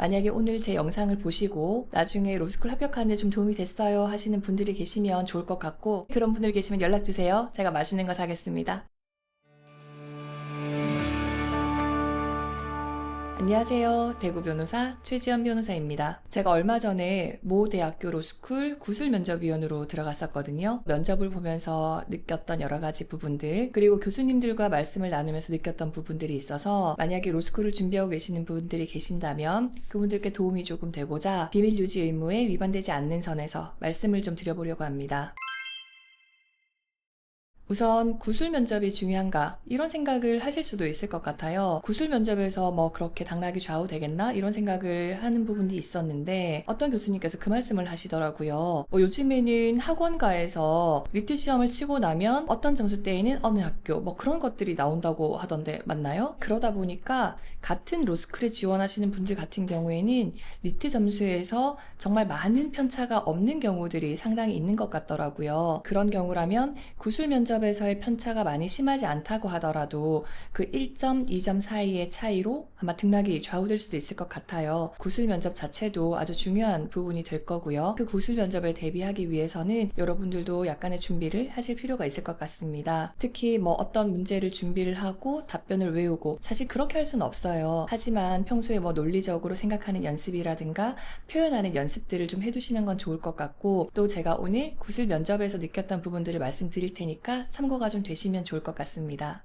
만약에 오늘 제 영상을 보시고 나중에 로스쿨 합격하는데 좀 도움이 됐어요 하시는 분들이 계시면 좋을 것 같고 그런 분들 계시면 연락 주세요. 제가 맛있는 거 사겠습니다. 안녕하세요. 대구 변호사 최지연 변호사입니다. 제가 얼마 전에 모 대학교 로스쿨 구술 면접위원으로 들어갔었거든요. 면접을 보면서 느꼈던 여러 가지 부분들, 그리고 교수님들과 말씀을 나누면서 느꼈던 부분들이 있어서 만약에 로스쿨을 준비하고 계시는 분들이 계신다면 그분들께 도움이 조금 되고자 비밀 유지 의무에 위반되지 않는 선에서 말씀을 좀 드려보려고 합니다. 우선 구술 면접이 중요한가 이런 생각을 하실 수도 있을 것 같아요. 구술 면접에서 뭐 그렇게 당락이 좌우되겠나 이런 생각을 하는 부분이 있었는데 어떤 교수님께서 그 말씀을 하시더라고요. 뭐 요즘에는 학원가에서 리트 시험을 치고 나면 어떤 점수대에는 어느 학교 뭐 그런 것들이 나온다고 하던데 맞나요? 그러다 보니까 같은 로스쿨에 지원하시는 분들 같은 경우에는 리트 점수에서 정말 많은 편차가 없는 경우들이 상당히 있는 것 같더라고요. 그런 경우라면 구술 면접 에서의 편차가 많이 심하지 않다고 하더라도 그 1점, 2점 사이의 차이로 아마 등락이 좌우될 수도 있을 것 같아요. 구술 면접 자체도 아주 중요한 부분이 될 거고요. 그 구술 면접에 대비하기 위해서는 여러분들도 약간의 준비를 하실 필요가 있을 것 같습니다. 특히 뭐 어떤 문제를 준비를 하고 답변을 외우고 사실 그렇게 할 수는 없어요. 하지만 평소에 뭐 논리적으로 생각하는 연습이라든가 표현하는 연습들을 좀 해두시는 건 좋을 것 같고 또 제가 오늘 구술 면접에서 느꼈던 부분들을 말씀드릴 테니까 참고가 좀 되시면 좋을 것 같습니다.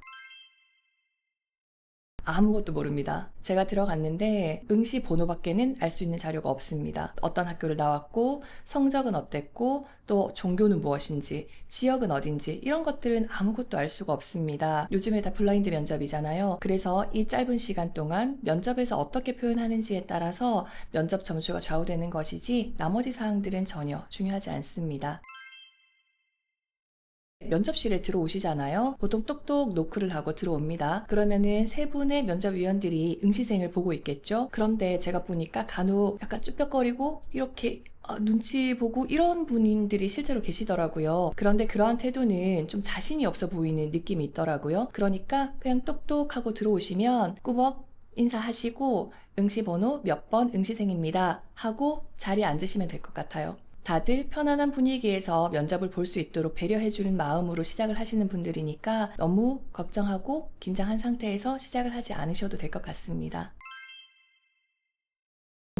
아무것도 모릅니다. 제가 들어갔는데 응시 번호밖에는 알 수 있는 자료가 없습니다. 어떤 학교를 나왔고 성적은 어땠고 또 종교는 무엇인지 지역은 어딘지 이런 것들은 아무것도 알 수가 없습니다. 요즘에 다 블라인드 면접이잖아요. 그래서 이 짧은 시간 동안 면접에서 어떻게 표현하는지에 따라서 면접 점수가 좌우되는 것이지 나머지 사항들은 전혀 중요하지 않습니다. 면접실에 들어오시잖아요. 보통 똑똑 노크를 하고 들어옵니다. 그러면은 세 분의 면접위원들이 응시생을 보고 있겠죠. 그런데 제가 보니까 간혹 약간 쭈뼛거리고 이렇게 어, 눈치 보고 이런 분들이 실제로 계시더라고요. 그런데 그러한 태도는 좀 자신이 없어 보이는 느낌이 있더라고요. 그러니까 그냥 똑똑하고 들어오시면 꾸벅 인사하시고 응시번호 몇 번 응시생입니다 하고 자리에 앉으시면 될 것 같아요. 다들 편안한 분위기에서 면접을 볼 수 있도록 배려해주는 마음으로 시작을 하시는 분들이니까 너무 걱정하고 긴장한 상태에서 시작을 하지 않으셔도 될 것 같습니다.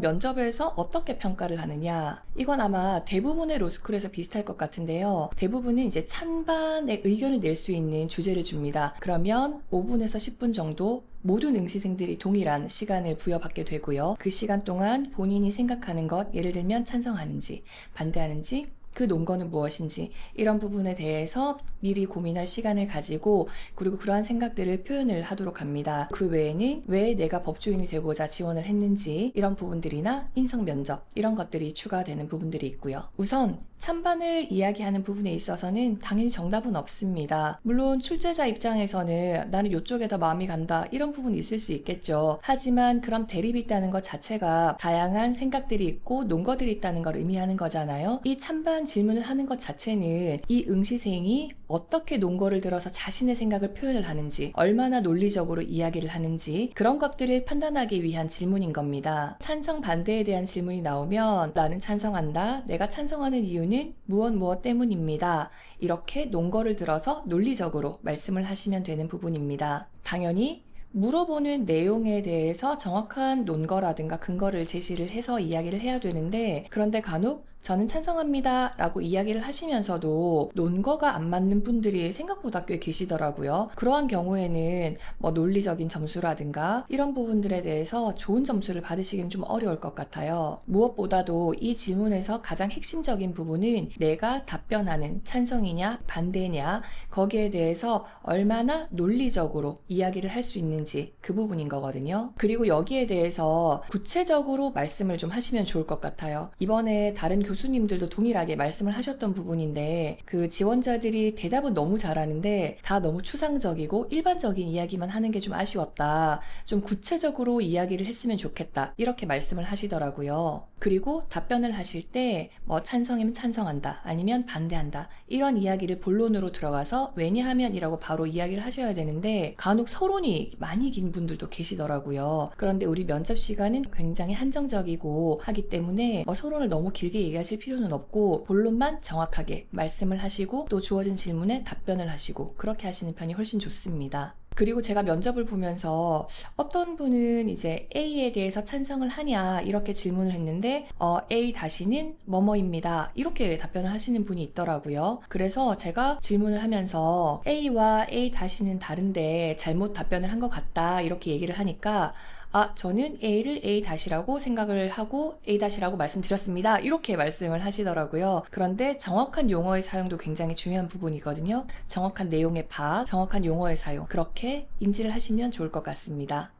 면접에서 어떻게 평가를 하느냐? 이건 아마 대부분의 로스쿨에서 비슷할 것 같은데요. 대부분은 이제 찬반의 의견을 낼 수 있는 주제를 줍니다. 그러면 5분에서 10분 정도 모든 응시생들이 동일한 시간을 부여받게 되고요. 그 시간 동안 본인이 생각하는 것, 예를 들면 찬성하는지, 반대하는지, 그 논거는 무엇인지 이런 부분에 대해서 미리 고민할 시간을 가지고 그리고 그러한 생각들을 표현을 하도록 합니다. 그 외에는 왜 내가 법조인이 되고자 지원을 했는지 이런 부분들이나 인성 면접 이런 것들이 추가되는 부분들이 있고요. 우선 찬반을 이야기하는 부분에 있어서는 당연히 정답은 없습니다. 물론 출제자 입장에서는 나는 이쪽에 더 마음이 간다 이런 부분이 있을 수 있겠죠. 하지만 그런 대립이 있다는 것 자체가 다양한 생각들이 있고 논거들이 있다는 걸 의미하는 거잖아요. 이 찬반 질문을 하는 것 자체는 이 응시생이 어떻게 논거를 들어서 자신의 생각을 표현을 하는지 얼마나 논리적으로 이야기를 하는지 그런 것들을 판단하기 위한 질문인 겁니다. 찬성 반대에 대한 질문이 나오면 나는 찬성한다. 내가 찬성하는 이유는 무엇 무엇 때문입니다. 이렇게 논거를 들어서 논리적으로 말씀을 하시면 되는 부분입니다. 당연히 물어보는 내용에 대해서 정확한 논거라든가 근거를 제시를 해서 이야기를 해야 되는데 그런데 간혹 저는 찬성합니다 라고 이야기를 하시면서도 논거가 안 맞는 분들이 생각보다 꽤 계시더라고요. 그러한 경우에는 뭐 논리적인 점수라든가 이런 부분들에 대해서 좋은 점수를 받으시기는 좀 어려울 것 같아요. 무엇보다도 이 질문에서 가장 핵심적인 부분은 내가 답변하는 찬성이냐 반대냐 거기에 대해서 얼마나 논리적으로 이야기를 할 수 있는지 그 부분인 거거든요. 그리고 여기에 대해서 구체적으로 말씀을 좀 하시면 좋을 것 같아요. 이번에 다른 교수님들도 동일하게 말씀을 하셨던 부분인데 그 지원자들이 대답은 너무 잘하는데 다 너무 추상적이고 일반적인 이야기만 하는 게 좀 아쉬웠다. 좀 구체적으로 이야기를 했으면 좋겠다. 이렇게 말씀을 하시더라고요. 그리고 답변을 하실 때 뭐 찬성이면 찬성한다. 아니면 반대한다. 이런 이야기를 본론으로 들어가서 왜냐하면이라고 바로 이야기를 하셔야 되는데 간혹 서론이 많이 긴 분들도 계시더라고요. 그런데 우리 면접 시간은 굉장히 한정적이고 하기 때문에 뭐 서론을 너무 길게 얘기 하실 필요는 없고 본론만 정확하게 말씀을 하시고 또 주어진 질문에 답변을 하시고 그렇게 하시는 편이 훨씬 좋습니다. 그리고 제가 면접을 보면서 어떤 분은 이제 A에 대해서 찬성을 하냐 이렇게 질문을 했는데 어, A 다시는 뭐뭐입니다 이렇게 답변을 하시는 분이 있더라고요. 그래서 제가 질문을 하면서 A와 A 다시는 다른데 잘못 답변을 한 것 같다 이렇게 얘기를 하니까 아, 저는 A를 A 다시라고 생각을 하고 A 다시라고 말씀드렸습니다. 이렇게 말씀을 하시더라고요. 그런데 정확한 용어의 사용도 굉장히 중요한 부분이거든요. 정확한 내용의 파악, 정확한 용어의 사용. 그렇게 인지를 하시면 좋을 것 같습니다.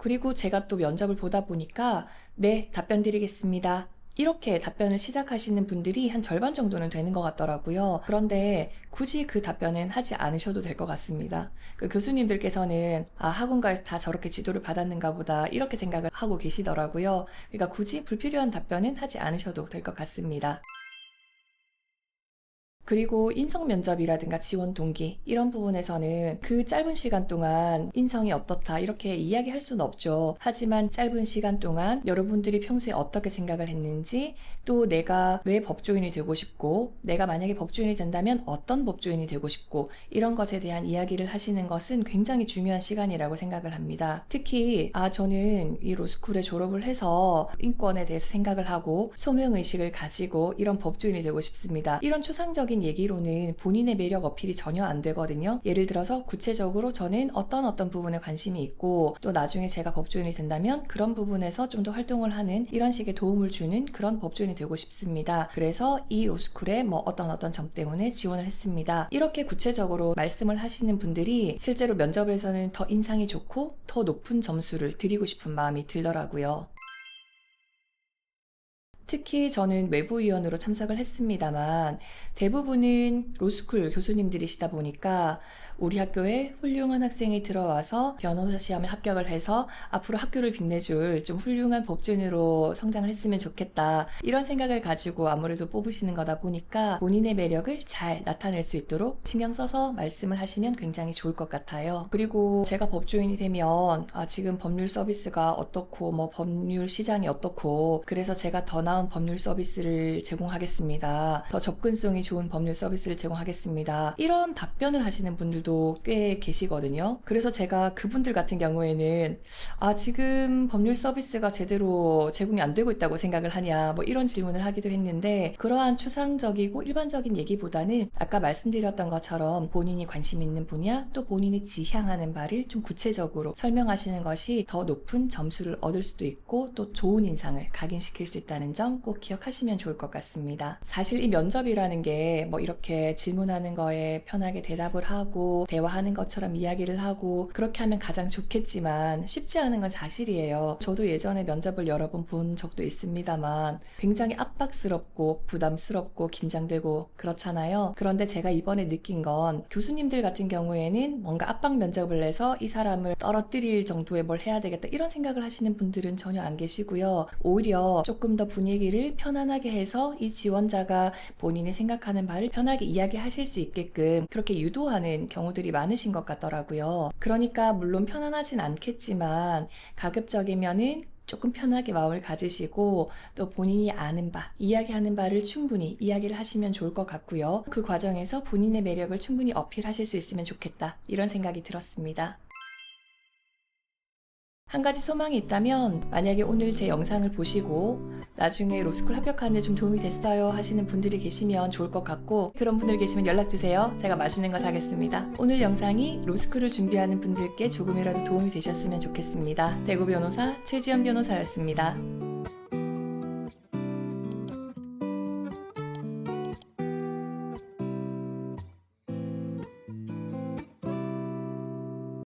그리고 제가 또 면접을 보다 보니까 네, 답변 드리겠습니다. 이렇게 답변을 시작하시는 분들이 한 절반 정도는 되는 것 같더라고요. 그런데 굳이 그 답변은 하지 않으셔도 될 것 같습니다. 그 교수님들께서는 아, 학원가에서 다 저렇게 지도를 받았는가 보다 이렇게 생각을 하고 계시더라고요. 그러니까 굳이 불필요한 답변은 하지 않으셔도 될 것 같습니다. 그리고 인성 면접이라든가 지원 동기 이런 부분에서는 그 짧은 시간 동안 인성이 어떻다 이렇게 이야기할 수는 없죠. 하지만 짧은 시간 동안 여러분들이 평소에 어떻게 생각을 했는지 또 내가 왜 법조인이 되고 싶고 내가 만약에 법조인이 된다면 어떤 법조인이 되고 싶고 이런 것에 대한 이야기를 하시는 것은 굉장히 중요한 시간이라고 생각을 합니다. 특히 아 저는 이 로스쿨에 졸업을 해서 인권에 대해서 생각을 하고 소명 의식을 가지고 이런 법조인이 되고 싶습니다. 이런 추상적인 얘기로는 본인의 매력 어필이 전혀 안 되거든요. 예를 들어서 구체적으로 저는 어떤 어떤 부분에 관심이 있고 또 나중에 제가 법조인이 된다면 그런 부분에서 좀 더 활동을 하는 이런 식의 도움을 주는 그런 법조인이 되고 싶습니다. 그래서 이 로스쿨에 뭐 어떤 어떤 점 때문에 지원을 했습니다. 이렇게 구체적으로 말씀을 하시는 분들이 실제로 면접에서는 더 인상이 좋고 더 높은 점수를 드리고 싶은 마음이 들더라고요. 특히 저는 외부위원으로 참석을 했습니다만 대부분은 로스쿨 교수님들이시다 보니까 우리 학교에 훌륭한 학생이 들어와서 변호사 시험에 합격을 해서 앞으로 학교를 빛내줄 좀 훌륭한 법조인으로 성장을 했으면 좋겠다. 이런 생각을 가지고 아무래도 뽑으시는 거다 보니까 본인의 매력을 잘 나타낼 수 있도록 신경 써서 말씀을 하시면 굉장히 좋을 것 같아요. 그리고 제가 법조인이 되면 아, 지금 법률 서비스가 어떻고 뭐 법률 시장이 어떻고 그래서 제가 더 나은 법률 서비스를 제공하겠습니다. 더 접근성이 좋은 법률 서비스를 제공하겠습니다. 이런 답변을 하시는 분들도 꽤 계시거든요. 그래서 제가 그분들 같은 경우에는 아, 지금 법률 서비스가 제대로 제공이 안 되고 있다고 생각을 하냐, 뭐 이런 질문을 하기도 했는데, 그러한 추상적이고 일반적인 얘기보다는 아까 말씀드렸던 것처럼 본인이 관심 있는 분야, 또 본인이 지향하는 바를 좀 구체적으로 설명하시는 것이 더 높은 점수를 얻을 수도 있고, 또 좋은 인상을 각인시킬 수 있다는 점 꼭 기억하시면 좋을 것 같습니다. 사실 이 면접이라는 게 뭐 이렇게 질문하는 거에 편하게 대답을 하고, 대화하는 것처럼 이야기를 하고 그렇게 하면 가장 좋겠지만 쉽지 않은 건 사실이에요. 저도 예전에 면접을 여러 번 본 적도 있습니다만 굉장히 압박스럽고 부담스럽고 긴장되고 그렇잖아요. 그런데 제가 이번에 느낀 건 교수님들 같은 경우에는 뭔가 압박 면접을 내서 이 사람을 떨어뜨릴 정도의 뭘 해야 되겠다 이런 생각을 하시는 분들은 전혀 안 계시고요. 오히려 조금 더 분위기를 편안하게 해서 이 지원자가 본인이 생각하는 바를 편하게 이야기하실 수 있게끔 그렇게 유도하는 경우들이 많으신 것 같더라고요. 그러니까 물론 편안하진 않겠지만 가급적이면은 조금 편하게 마음을 가지시고 또 본인이 아는 바, 이야기하는 바를 충분히 이야기를 하시면 좋을 것 같고요. 그 과정에서 본인의 매력을 충분히 어필하실 수 있으면 좋겠다. 이런 생각이 들었습니다. 한 가지 소망이 있다면 만약에 오늘 제 영상을 보시고 나중에 로스쿨 합격하는데 좀 도움이 됐어요 하시는 분들이 계시면 좋을 것 같고 그런 분들 계시면 연락 주세요. 제가 맛있는 거 사겠습니다. 오늘 영상이 로스쿨을 준비하는 분들께 조금이라도 도움이 되셨으면 좋겠습니다. 대구 변호사 최지연 변호사였습니다.